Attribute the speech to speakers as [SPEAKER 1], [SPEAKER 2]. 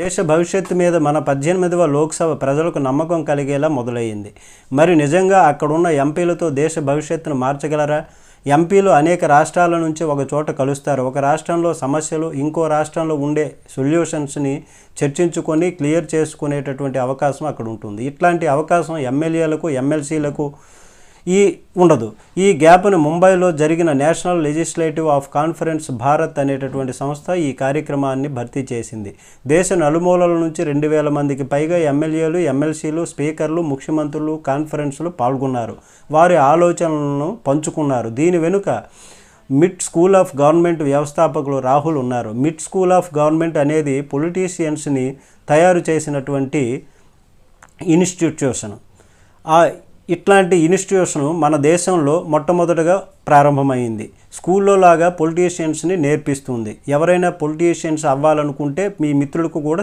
[SPEAKER 1] దేశ భవిష్యత్తు మీద మన పద్దెనిమిదవ లోక్సభ ప్రజలకు నమ్మకం కలిగేలా మొదలయ్యింది. మరి నిజంగా అక్కడున్న ఎంపీలతో దేశ భవిష్యత్తును మార్చగలరా? ఎంపీలు అనేక రాష్ట్రాల నుంచి ఒక చోట కలుస్తారు. ఒక రాష్ట్రంలో సమస్యలు ఇంకో రాష్ట్రంలో ఉండే సొల్యూషన్స్ని చర్చించుకొని క్లియర్ చేసుకునేటటువంటి అవకాశం అక్కడ ఉంటుంది ఇట్లాంటి అవకాశం ఎమ్మెల్యేలకు ఎమ్మెల్సీలకు ఈ ఉండదు. ఈ గ్యాప్ను ముంబైలో జరిగిన national legislative of conference Bharat అనేటటువంటి సంస్థ ఈ కార్యక్రమాన్ని భర్తీ చేసింది. దేశ నలుమూలల నుంచి రెండు వేల మందికి పైగా ఎమ్మెల్యేలు ఎమ్మెల్సీలు స్పీకర్లు ముఖ్యమంత్రులు కాన్ఫరెన్స్లో పాల్గొన్నారు. వారి ఆలోచనలను పంచుకున్నారు. దీని వెనుక మిడ్ స్కూల్ ఆఫ్ గవర్నమెంట్ వ్యవస్థాపకులు రాహుల్ ఉన్నారు. మిడ్ స్కూల్ ఆఫ్ గవర్నమెంట్ అనేది పొలిటీషియన్స్ని తయారు చేసినటువంటి ఇన్స్టిట్యూషన్. ఆ ఇట్లాంటి ఇన్స్టిట్యూషన్ మన దేశంలో మొట్టమొదటగా ప్రారంభమైంది. స్కూల్లో లాగా పొలిటీషియన్స్ని నేర్పిస్తుంది. ఎవరైనా పొలిటీషియన్స్ అవ్వాలనుకుంటే మీ మిత్రులకు కూడా